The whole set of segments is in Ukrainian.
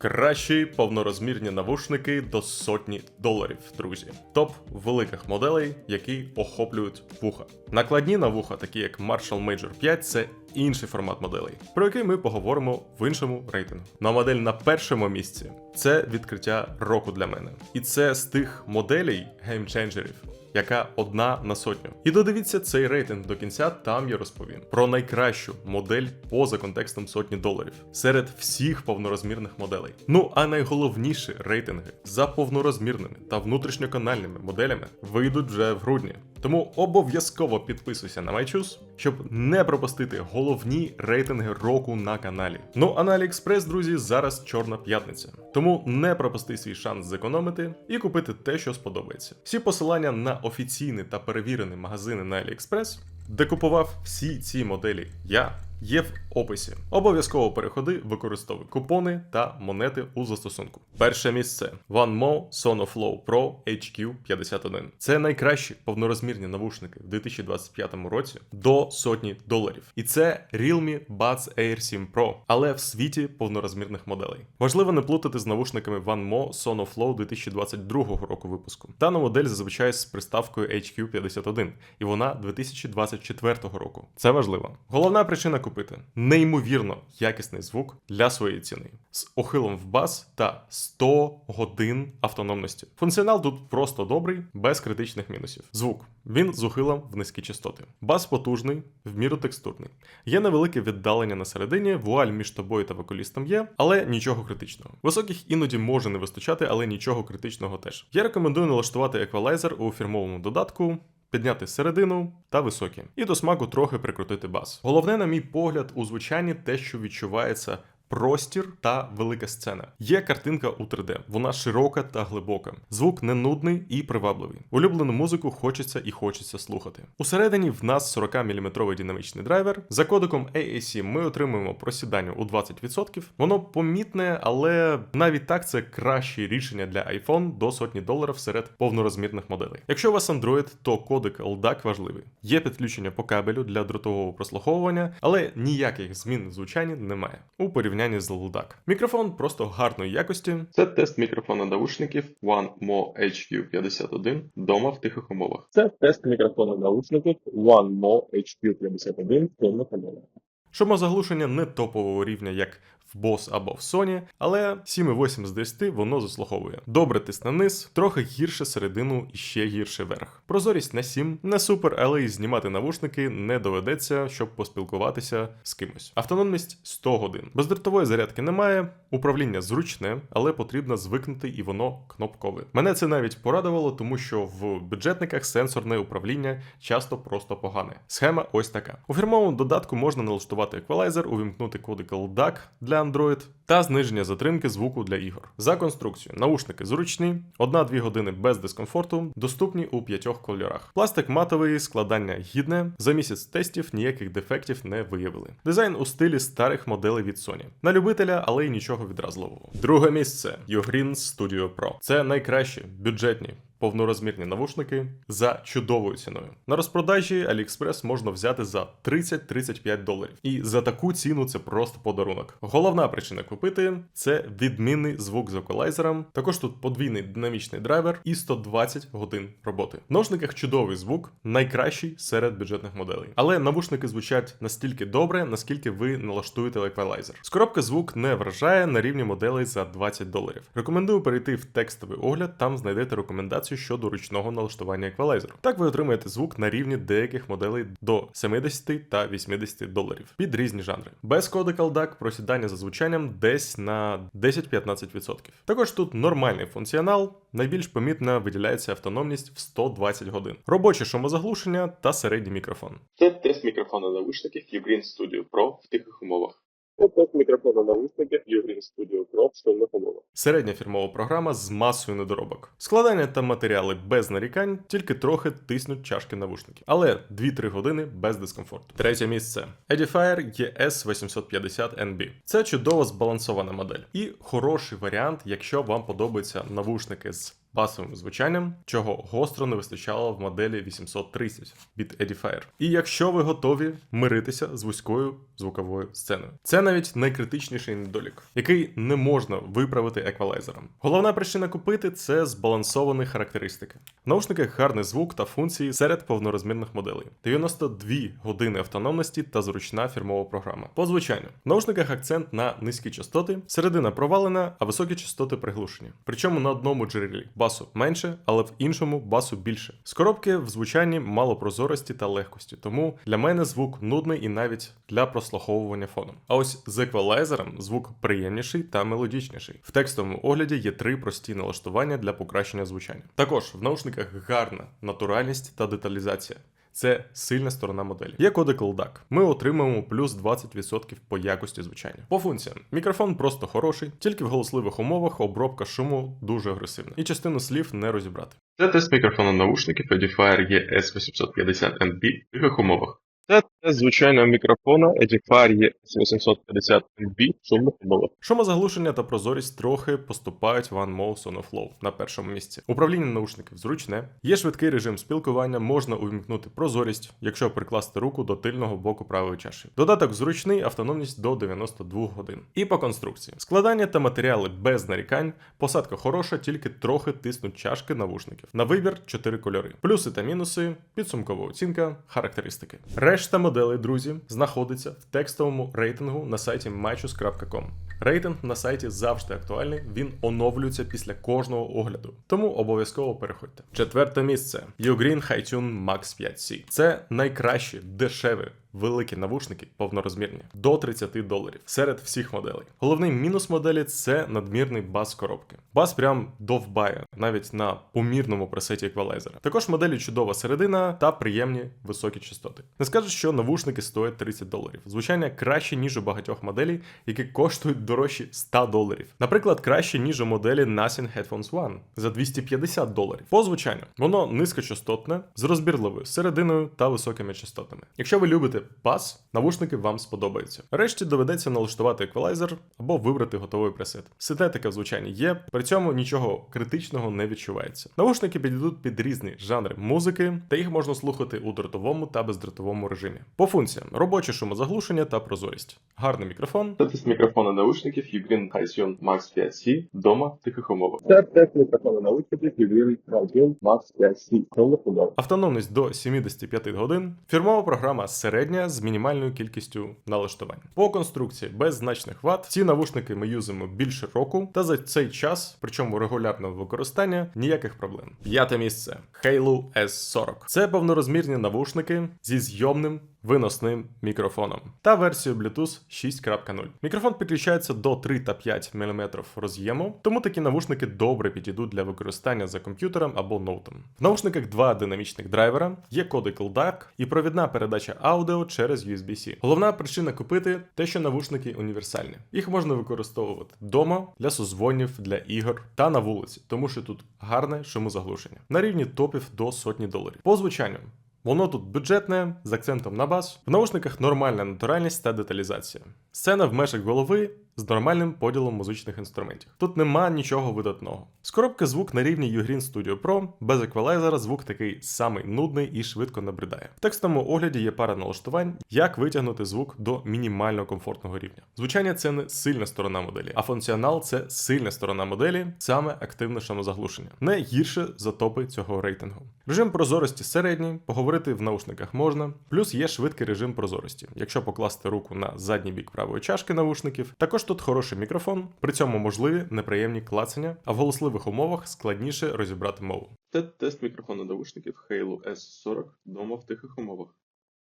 Кращі повнорозмірні навушники до сотні доларів, друзі. Топ великих моделей, які охоплюють вуха. Накладні на вуха, такі як Marshall Major 5, це інший формат моделей, про який ми поговоримо в іншому рейтингу. На модель на першому місці це відкриття року для мене. І це з тих моделей геймченджерів, яка одна на сотню. І додивіться цей рейтинг до кінця, там я розповім про найкращу модель поза контекстом сотні доларів серед всіх повнорозмірних моделей. Ну а найголовніші рейтинги за повнорозмірними та внутрішньоканальними моделями вийдуть вже в грудні. Тому обов'язково підписуйся на MyChoose, щоб не пропустити головні рейтинги року на каналі. Ну а на AliExpress, друзі, зараз чорна п'ятниця. Тому не пропусти свій шанс зекономити і купити те, що сподобається. Всі посилання на офіційні та перевірені магазини на AliExpress, де купував всі ці моделі я. Є в описі. Обов'язково переходи, використовуй купони та монети у застосунку. Перше місце OneMo Sonoflow Pro HQ51. Це найкращі повнорозмірні навушники в 2025 році до сотні доларів. І це Realme Buds Air 7 Pro, але в світі повнорозмірних моделей. Важливо не плутати з навушниками OneMo Sonoflow 2022 року випуску. Дана модель зазвичай з приставкою HQ51, і вона 2024 року. Це важливо. Головна причина купити неймовірно якісний звук для своєї ціни з ухилом в бас та 100 годин автономності. Функціонал тут просто добрий, без критичних мінусів. Звук він з ухилом в низькі частоти. Бас потужний, в міру текстурний. Є невелике віддалення на середині, вуаль між тобою та вокалістом є, але нічого критичного. Високих іноді може не вистачати, але нічого критичного теж. Я рекомендую налаштувати еквалайзер у фірмовому додатку. Підняти середину та високі, і до смаку трохи прикрутити бас. Головне, на мій погляд, у звучанні те, що відчувається. Простір та велика сцена. Є картинка у 3D, вона широка та глибока. Звук не нудний і привабливий. Улюблену музику хочеться і хочеться слухати. Усередині в нас 40 мм динамічний драйвер. За кодиком AAC ми отримуємо просідання у 20%. Воно помітне, але навіть так це краще рішення для iPhone до сотні доларів серед повнорозмірних моделей. Якщо у вас Android, то кодик LDAC важливий. Є підключення по кабелю для дротового прослуховування, але ніяких змін в звучанні немає. У порівнянні з LDAC. Мікрофон просто гарної якості. Це тест мікрофона наушників OneMo HQ51 дома в тихих умовах. Це тест мікрофона наушників OneMo HQ51 в тихих умовах. Шумозаглушення не топового рівня, як в Bose або в Sony, але 7,8 з 10 воно заслуговує. Добре тиск на низ, трохи гірше середину і ще гірше верх. Прозорість на 7, не супер, але і знімати навушники не доведеться, щоб поспілкуватися з кимось. Автономність 100 годин. Бездротової зарядки немає, управління зручне, але потрібно звикнути і воно кнопкове. Мене це навіть порадувало, тому що в бюджетниках сенсорне управління часто просто погане. Схема ось така. У фірмовому додатку можна налаштувати еквалайзер, увімкнути кодик LDAC для Android та зниження затримки звуку для ігор. За конструкцією наушники зручні, 1-2 години без дискомфорту, доступні у п'ятьох кольорах. Пластик матовий, складання гідне. За місяць тестів ніяких дефектів не виявили. Дизайн у стилі старих моделей від Sony. На любителя, але й нічого відразливого. Друге місце Ugreen Studio Pro. Це найкращі бюджетні повнорозмірні навушники за чудовою ціною. На розпродажі AliExpress можна взяти за 30-35 доларів. І за таку ціну це просто подарунок. Головна причина купити це відмінний звук з еквалайзером. Також тут подвійний динамічний драйвер і 120 годин роботи. В наушниках чудовий звук, найкращий серед бюджетних моделей. Але навушники звучать настільки добре, наскільки ви налаштуєте еквалайзер. З коробки звук не вражає на рівні моделей за 20 доларів. Рекомендую перейти в текстовий огляд, там знайдете рекомендацію щодо ручного налаштування еквалайзеру. Так ви отримаєте звук на рівні деяких моделей до 70 та 80 доларів під різні жанри. Без кодика LDAC просідання за звучанням десь на 10-15%. Також тут нормальний функціонал. Найбільш помітно виділяється автономність в 120 годин, робоче шумозаглушення та середній мікрофон. Це тест мікрофона навушників Ugreen Studio Pro в тихих умовах. Тест мікрофона наушників Ugreen Studio Pro в повна. Середня фірмова програма з масою недоробок. Складання та матеріали без нарікань, тільки трохи тиснуть чашки навушників. Але 2-3 години без дискомфорту. Третє місце Edifier ES850NB. Це чудово збалансована модель і хороший варіант, якщо вам подобаються навушники з басовим звучанням, чого гостро не вистачало в моделі 830 від Edifier. І якщо ви готові миритися з вузькою звуковою сценою, це навіть найкритичніший недолік, який не можна виправити еквалайзером. Головна причина купити це збалансовані характеристики. В наушниках гарний звук та функції серед повнорозмірних моделей, 92 години автономності та зручна фірмова програма. По звучанню в наушниках акцент на низькі частоти, середина провалена, а високі частоти приглушені. Причому на одному джерелі басу менше, але в іншому басу більше. З коробки в звучанні мало прозорості та легкості, тому для мене звук нудний і навіть для прослуховування фоном. А ось з еквалайзером звук приємніший та мелодічніший. В текстовому огляді є три прості налаштування для покращення звучання. Також в наушниках гарна натуральність та деталізація. Це сильна сторона моделі. Є кодек LDAC. Ми отримаємо плюс 20% по якості звучання. По функціям. Мікрофон просто хороший, тільки в голосливих умовах обробка шуму дуже агресивна. І частину слів не розібрати. Це тест мікрофону наушників Edifier ES850NB в тихих умовах. Це тест звичайного мікрофона Edifier ES850NB в шумних умовах. Шумозаглушення та прозорість трохи поступають OneMo Sonoflow на першому місці. Управління наушників зручне, є швидкий режим спілкування, можна увімкнути прозорість, якщо прикласти руку до тильного боку правої чаші. Додаток зручний, автономність до 92 годин. І по конструкції. Складання та матеріали без нарікань, посадка хороша, тільки трохи тиснуть чашки навушників. На вибір 4 кольори. Плюси та мінуси, підсумкова оцінка, характеристики. Решта моделей, друзі, знаходиться в текстовому рейтингу на сайті matches.com. Рейтинг на сайті завжди актуальний, він оновлюється після кожного огляду. Тому обов'язково переходьте. Четверте місце Ugreen Hi-Tune Max 5C. Це найкращі, дешеві, великі навушники, повнорозмірні, до 30 доларів серед всіх моделей. Головний мінус моделі це надмірний бас коробки. Бас прям довбає, навіть на помірному пресеті еквалайзера. Також моделі чудова середина та приємні високі частоти. Не скажу, що навушники стоять 30 доларів. Звучання краще, ніж у багатьох моделей, які коштують дорожчі 100 доларів. Наприклад, краще, ніж у моделі Nothing Headphones One за 250 доларів. По звучанню воно низькочастотне, з розбірливою серединою та високими частотами. Якщо ви любите бас, навушники вам сподобаються. Решті доведеться налаштувати еквалайзер або вибрати готовий пресет. Синтетика в звучанні є, при цьому нічого критичного не відчувається. Навушники підійдуть під різні жанри музики, та їх можна слухати у дротовому та бездротовому режимі. По функціям робоче шумозаглушення та прозорість. Гарний мікрофон. Це тест мікрофона наушників Ugreen Hi-Tune Max 5C вдома в тихих умовах. Це тест мікрофона наушників Ugreen Hi-Tune Max 5C в шумних умовах. Автономність до 75 годин, фірмова програма середня з мінімальною кількістю налаштувань. По конструкції без значних ват. Ці навушники ми юзимо більше року, та за цей час, причому регулярного використання, ніяких проблем. П'яте місце Halo S40. Це повнорозмірні навушники зі зйомним виносним мікрофоном та версією Bluetooth 6.0. Мікрофон підключається до 3 та 5 мм роз'єму, тому такі навушники добре підійдуть для використання за комп'ютером або ноутом. В наушниках два динамічних драйвера, є кодек LDAC і провідна передача аудіо через USB-C. Головна причина купити те, що навушники універсальні. Їх можна використовувати вдома для созвонів, для ігор та на вулиці, тому що тут гарне шумозаглушення на рівні топів до сотні доларів. По звучанню. Воно тут бюджетне, з акцентом на бас. В наушниках нормальна натуральність та деталізація. Сцена в межах голови з нормальним поділом музичних інструментів. Тут нема нічого видатного. З коробки звук на рівні Ugreen Studio Pro, без еквалайзера звук такий самий нудний і швидко набридає. В текстовому огляді є пара налаштувань, як витягнути звук до мінімально комфортного рівня. Звучання це не сильна сторона моделі, а функціонал це сильна сторона моделі, саме активне шумозаглушення. Не гірше за топи цього рейтингу. Режим прозорості середній, поговорити в наушниках можна, плюс є швидкий режим прозорості. Якщо покласти руку на задній бік правої чашки навушників, також тут хороший мікрофон, при цьому можливі неприємні клацання, а в голосливих умовах складніше розібрати мову. Це тест мікрофона навушників Halo S40 вдома в тихих умовах.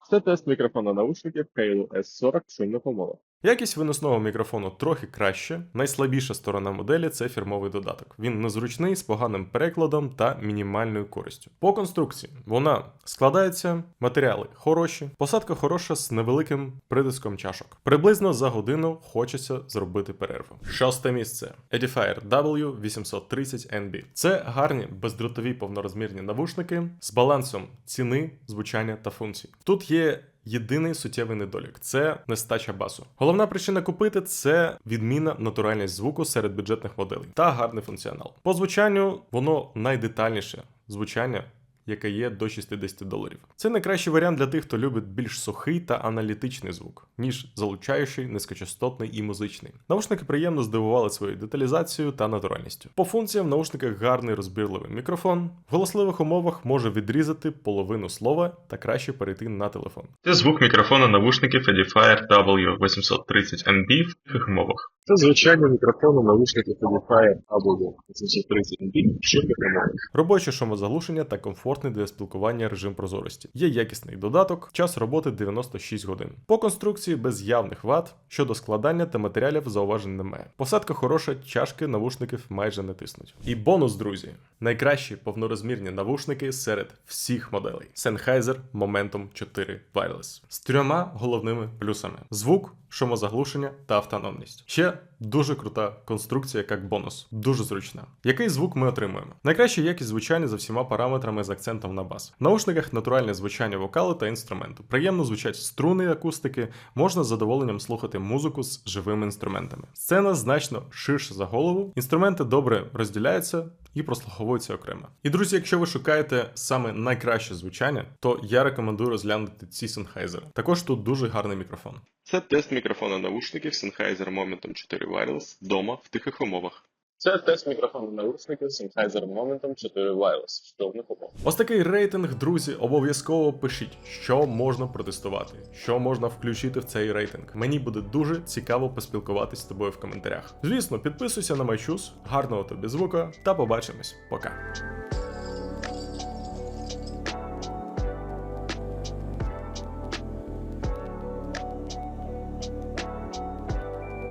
Це тест мікрофона наушників Halo S40 в шумних умовах. Якість виносного мікрофону трохи краще. Найслабіша сторона моделі це фірмовий додаток. Він незручний з поганим перекладом та мінімальною користю. По конструкції вона складається, матеріали хороші, посадка хороша з невеликим притиском чашок. Приблизно за годину хочеться зробити перерву. Шосте місце Edifier W830NB. Це гарні бездротові повнорозмірні навушники з балансом ціни, звучання та функцій. Тут є єдиний суттєвий недолік це нестача басу. Головна причина купити це відміна натуральність звуку серед бюджетних моделей та гарний функціонал. По звучанню воно найдетальніше звучання. Яке є до 60 доларів. Це найкращий варіант для тих, хто любить більш сухий та аналітичний звук, ніж залучаючий, низькочастотний і музичний. Наушники приємно здивували своєю деталізацією та натуральністю. По функціям в наушниках гарний розбірливий мікрофон. В голосливих умовах може відрізати половину слова та краще перейти на телефон. Це звук мікрофона навушників Edifier W830MB в тихих умовах. Це звичайний мікрофон наушників Edifier або 830 MB, що підтримує. Робоче шумозаглушення та комфортний для спілкування режим прозорості. Є якісний додаток, час роботи 96 годин. По конструкції без явних вад, щодо складання та матеріалів зауважень немає. Посадка хороша, чашки навушників майже не тиснуть. І бонус, друзі! Найкращі повнорозмірні навушники серед всіх моделей. Sennheiser Momentum 4 Wireless з трьома головними плюсами: звук, шумозаглушення та автономність. Ще дуже крута конструкція як бонус, дуже зручна. Який звук ми отримуємо? Найкраща якість звучання за всіма параметрами з акцентом на бас. В наушниках натуральне звучання вокалу та інструменту. Приємно звучать струни акустики, можна з задоволенням слухати музику з живими інструментами. Сцена значно ширша за голову, інструменти добре розділяються і прослуховуються окремо. І друзі, якщо ви шукаєте саме найкраще звучання, то я рекомендую розглянути ці Sennheiser. Також тут дуже гарний мікрофон. Це тест мікрофона навушників Sennheiser Momentum 4 Wireless вдома в тихих умовах. Це тест мікрофону наушників Sennheiser Momentum 4 Wireless в них упав. Ось такий рейтинг, друзі, обов'язково пишіть, що можна протестувати, що можна включити в цей рейтинг. Мені буде дуже цікаво поспілкуватись з тобою в коментарях. Звісно, підписуйся на MyChoose, гарного тобі звука та побачимось. Пока.